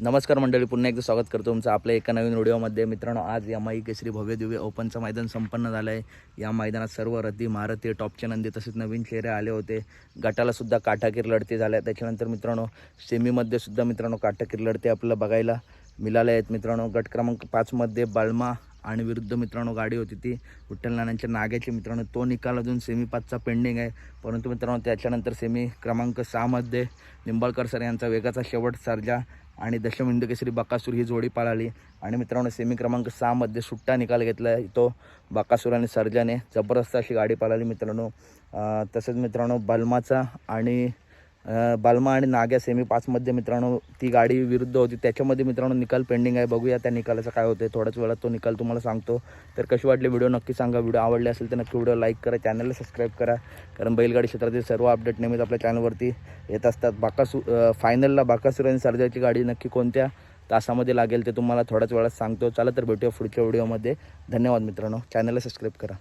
नमस्कार मंडळी पुन्हा एकदा स्वागत करतो तुमचं आपल्या एका नवीन व्हिडिओमध्ये. मित्रांनो आज यमाई केसरी भव्य दिव्य ओपनचं मैदान संपन्न झालं आहे या मैदानात सर्व रद्दी महारथी टॉपचे नंदी तसेच नवीन चेहरे आले होते. गटाला सुद्धा काटाकीर लढती झाल्या. त्याच्यानंतर मित्रांनो सेमीमध्ये सुद्धा मित्रांनो काटाकीर लढती आपल्याला बघायला मिळाल्या आहेत. मित्रांनो गट क्रमांक पाचमध्ये बाळमा आणि विरुद्ध मित्रांनो गाडी होती ती. विठ्ठल नाण्यांच्या नाग्याची मित्रांनो तो निकाल अजून सेमी पाचचा पेंडिंग आहे. परंतु मित्रांनो त्याच्यानंतर सेमी क्रमांक सहामध्ये निंबाळकर सर यांचा वेगाचा शेवट सर्जा आणि दशमिंदुकेसरी बाकासूर बकासूर ही जोडी पळाली. आणि मित्रांनो सेमी क्रमांक सहामध्ये सुट्टा निकाल घेतला आहे. तो बाकासूर आणि सर्जाने जबरदस्त अशी गाडी पळाली मित्रांनो. तसेच मित्रांनो बलमाचा आणि बालमा आणि नाग्या सेमी पाचमध्ये मित्रांनो ती गाडी विरुद्ध होती. त्याच्यामध्ये मित्रांनो निकाल पेंडिंग आहे. बघूया त्या निकालाचं काय होतं थोड्याच वेळात तो निकाल तुम्हाला सांगतो. तर कशी वाटली व्हिडिओ नक्की सांगा. व्हिडिओ आवडले असेल तर नक्की व्हिडिओ लाईक करा. चॅनलला सबस्क्राईब करा. कारण बैलगाडी क्षेत्रातील सर्व अपडेट नेहमीच आपल्या चॅनलवरती येत असतात. बाकासू फायनलला बाकासूर आणि सर्जाची गाडी नक्की कोणत्या तासामध्ये लागेल ते तुम्हाला थोड्याच वेळात सांगतो. चला तर भेटूया पुढच्या व्हिडिओमध्ये धन्यवाद मित्रांनो. चॅनलला सबस्क्राईब करा.